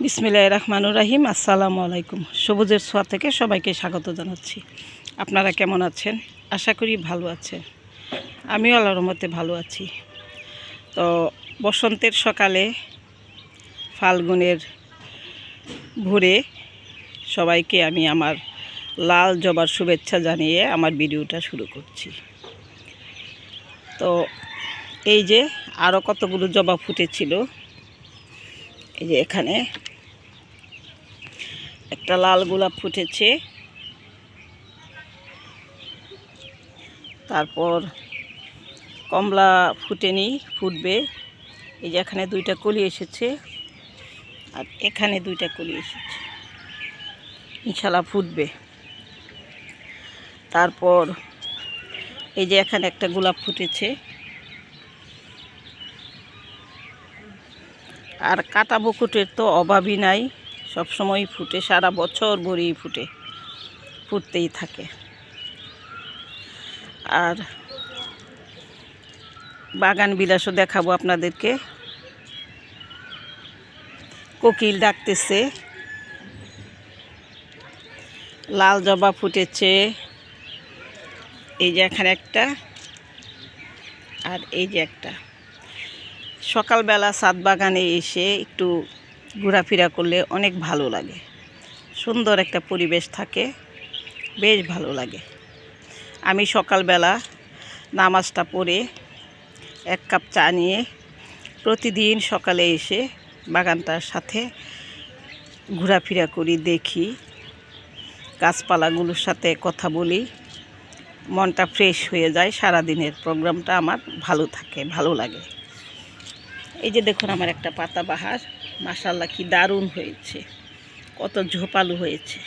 বিসমিল্লাহ রহমানুর রাহিম। আসসালামু আলাইকুম। সবুজের ছোঁয়া থেকে সবাইকে স্বাগত জানাচ্ছি। আপনারা কেমন আছেন? আশা করি ভালো আছেন। আমিও আল্লাহর মতে ভালো আছি। তো বসন্তের সকালে ফাল্গুনের ভোরে সবাইকে আমি আমার লাল জবার শুভেচ্ছা জানিয়ে আমার ভিডিওটা শুরু করছি। তো এই যে আরও কতগুলো জবা ফুটেছিল এই যে এখানে একটা লাল গোলাপ ফুটেছে। তারপর কমলা ফুটেনি, ফুটবে। এই যে এখানে দুইটা কলি এসেছে আর এখানে দুইটা কলি এসেছে। ইনশাল্লাহ ফুটবে। তারপর এই যে এখানে একটা গোলাপ ফুটেছে। আর কাটা বকুটের তো অভাবই নাই। সবসময় ফুটে, সারা বছর ভরেই ফুটে, ফুটতেই থাকে। আর বাগান বিলাসও দেখাবো আপনাদেরকে। কোকিল ডাকতেছে। লাল জবা ফুটেছে। এই যে এখানে একটা, আর এই যে একটা। সকালবেলা সাত বাগানে এসে একটু ঘোরাফেরা করলে অনেক ভালো লাগে। সুন্দর একটা পরিবেশ থাকে, বেশ ভালো লাগে। আমি সকালবেলা নামাজটা পড়ে এক কাপ চা নিয়ে প্রতিদিন সকালে এসে বাগানটার সাথে ঘোরাফেরা করি, দেখি। গাছপালাগুলোর সাথে কথা বলি। মনটা ফ্রেশ হয়ে যায়, সারাদিনের প্রোগ্রামটা আমার ভালো থাকে, ভালো লাগে। এই যে দেখুন আমার একটা পাতা বাহার মাসাল্লাহ কি দারুণ হয়েছে, কত ঝোপালু হয়েছে।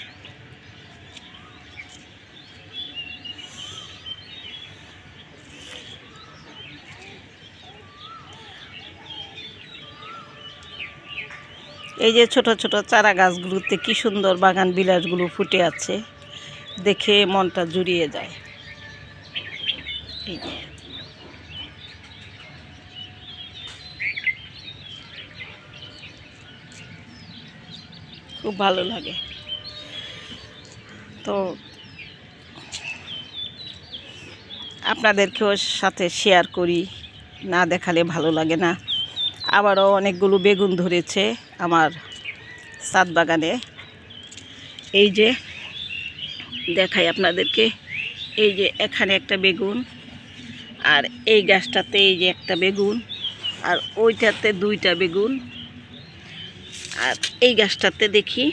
এই যে ছোট ছোট চারা গাছগুলোতে কি সুন্দর বাগান বিলাসগুলো ফুটে আছে, দেখে মনটা জুড়িয়ে যায়। এই যে। খুব ভালো লাগে। তো আপনাদেরকেও সাথে শেয়ার করি, না দেখালে ভালো লাগে না। আবারও অনেকগুলো বেগুন ধরেছে আমার সাত বাগানে। এই যে, দেখাই আপনাদেরকে, এই যে এখানে একটা বেগুন, আর এই গাছটাতে এই যে একটা বেগুন, আর ওইটাতে দুইটা বেগুন। আর এই গাছটাতে দেখি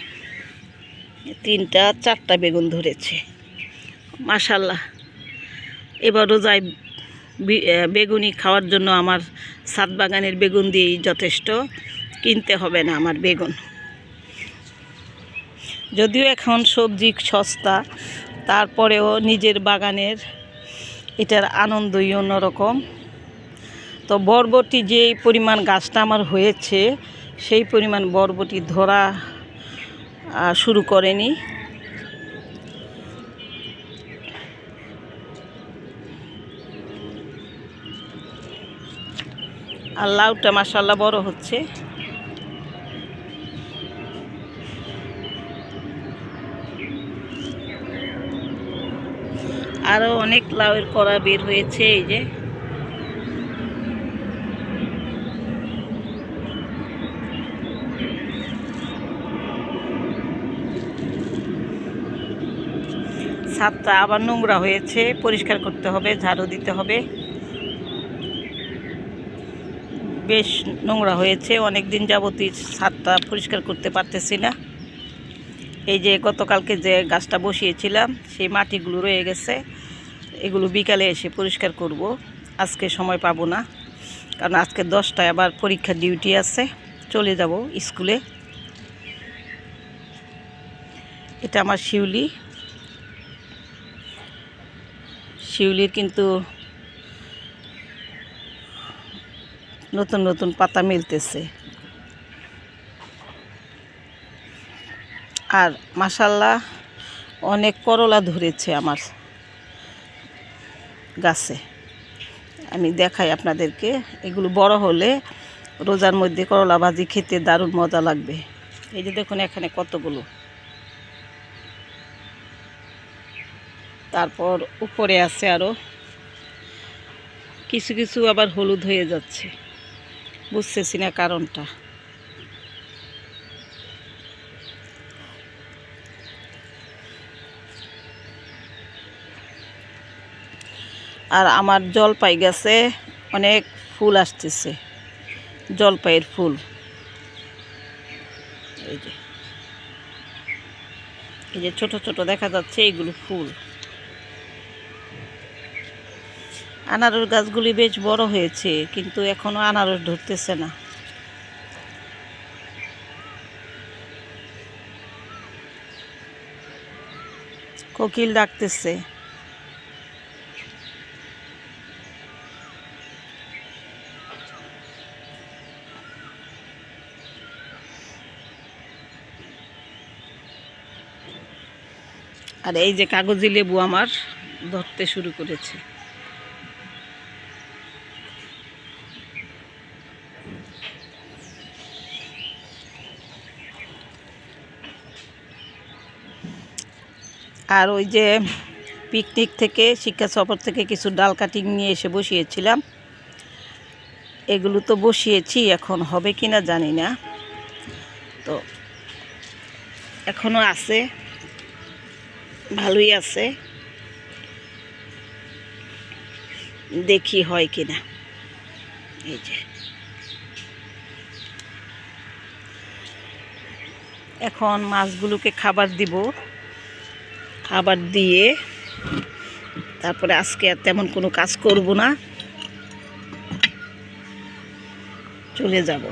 তিনটা, চারটা বেগুন ধরেছে। মাশাল্লাহ এবারও যাই বেগুনি খাওয়ার জন্য আমার সাত বাগানের বেগুন দিয়েই যথেষ্ট। কিনতে হবে না আমার বেগুন। যদিও এখন সবজি সস্তা, তারপরেও নিজের বাগানের এটার আনন্দই অন্যরকম। তো বরবটি যে পরিমাণ গাছটা আমার হয়েছে সেই পরিমাণ বরবটি ধরা শুরু করেনি। আর লাউটা মাসাল্লাহ বড় হচ্ছে। আরও অনেক লাউয়ের কড়া বের হয়েছে, এই যে। ছাদটা আবার নোংরা হয়েছে, পরিষ্কার করতে হবে, ঝাড়ু দিতে হবে। বেশ নোংরা হয়েছে অনেক দিন যাবতই ছাদটা পরিষ্কার করতে পারতেছি না। এই যে গতকালকে যে গাছটা বসিয়েছিলাম, সেই মাটিগুলো রয়ে গেছে, এগুলো বিকালে এসে পরিষ্কার করব। আজকে সময় পাবো না, কারণ আজকে দশটায় আবার পরীক্ষার ডিউটি আছে, চলে যাব স্কুলে। এটা আমার শিউলি। শিউলির কিন্তু নতুন নতুন পাতা মিলতেছে। আর মাসাল্লাহ অনেক করলা ধরেছে আমার গাছে। আমি দেখাই আপনাদেরকে, এগুলো বড় হলে রোজার মধ্যে করলা ভাজি খেতে দারুণ মজা লাগবে। এই যে দেখুন এখানে কতগুলো। তারপর উপরে আছে আরও কিছু কিছু আবার হলুদ হয়ে যাচ্ছে। বুঝতেছি না কারণটা। আর আমার জলপাই গাছে অনেক ফুল আসতেছে। জলপাইয়ের ফুল। এই যে। এই যে ছোট ছোট দেখা যাচ্ছে এইগুলো ফুল। আনারস গাছগুলি বেশ বড় হয়েছে, কিন্তু এখনও আনারস ধরতেছে না। কোকিল ডাকতেছে। আর এই যে কাগজি লেবু আমার ধরতে শুরু করেছে। আর ওই যে পিকনিক থেকে, শিক্ষা সফর থেকে কিছু ডাল কাটিং নিয়ে এসে বসিয়েছিলাম। এগুলো তো বসিয়েছি, এখন হবে কি না জানি না। তো এখনও আছে, ভালোই আছে। দেখি হয় কি না এই যে। এখন মাছগুলোকে খাবার দিব। খাবার দিয়ে তারপরে আজকে আর তেমন কোনো কাজ করব না। চলে যাব।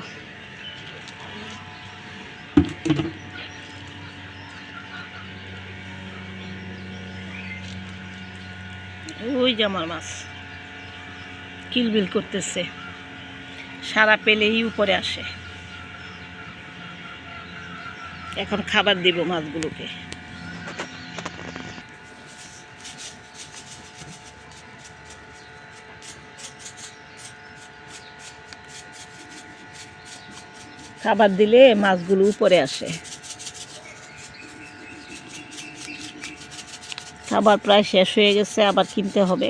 ওই যে আমার মাছ। কিলবিল করতেছে। সারা পেলেই উপরে আসে। এখন খাবার দিব মাছগুলোকে। খাবার দিলে মাছগুলো উপরে আসে। খাবার প্রায় শেষ হয়ে গেছে, আবার কিনতে হবে।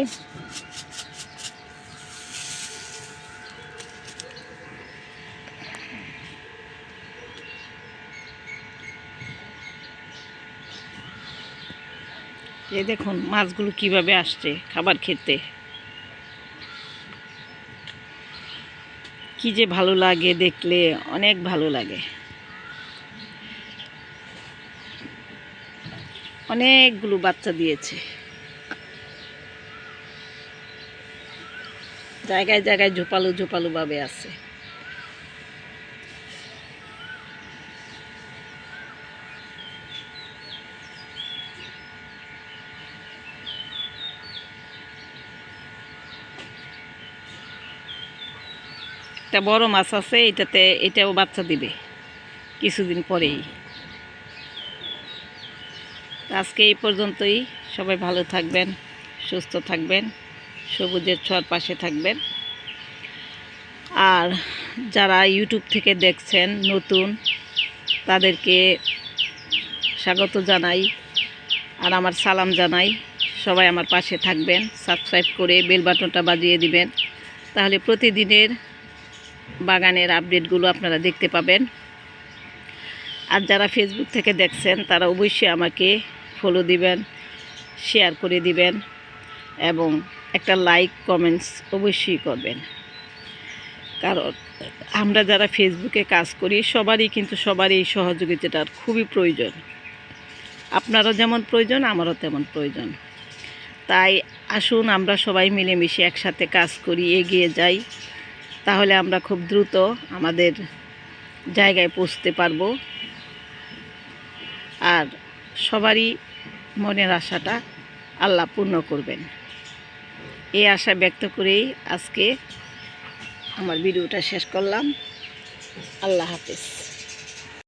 এই দেখুন মাছগুলো কীভাবে আসছে খাবার খেতে। কি যে ভালো লাগে দেখলে অনেক ভালো লাগে। অনেকগুলো বাচ্চা দিয়েছে। জায়গায় জায়গায় ঝোপালো ঝোপালো ভাবে আছে। একটা বড় মাছ আছে, এটাতে এটাও বাচ্চা দিবে কিছুদিন পরেই। আজকে এই পর্যন্তই। সবাই ভালো থাকবেন, সুস্থ থাকবেন, সবুজের ছোঁয়ার পাশে থাকবেন। আর যারা ইউটিউব থেকে দেখছেন, নতুন, তাদেরকে স্বাগত জানাই আর আমার সালাম জানাই। সবাই আমার পাশে থাকবেন, সাবস্ক্রাইব করে বেল বাটনটা বাজিয়ে দিবেন। তাহলে প্রতিদিনের বাগানের আপডেটগুলো আপনারা দেখতে পাবেন। আর যারা ফেসবুক থেকে দেখছেন, তারা অবশ্যই আমাকে ফলো দিবেন শেয়ার করে দিবেন এবং একটা লাইক কমেন্টস অবশ্যই করবেন। কারণ আমরা যারা ফেসবুকে কাজ করি, সবারই কিন্তু সবারই এই সহযোগিতাটার খুবই প্রয়োজন। আপনারও যেমন প্রয়োজন, আমারও তেমন প্রয়োজন। তাই আসুন, আমরা সবাই মিলেমিশে একসাথে কাজ করি, এগিয়ে যাই। তাহলে আমরা খুব দ্রুত আমাদের জায়গায় পৌঁছতে পারব। আর সবারই মনের আশাটা আল্লাহ পূর্ণ করবেন। এই আশা ব্যক্ত করেই আজকে আমার ভিডিওটা শেষ করলাম। আল্লাহ হাফিজ।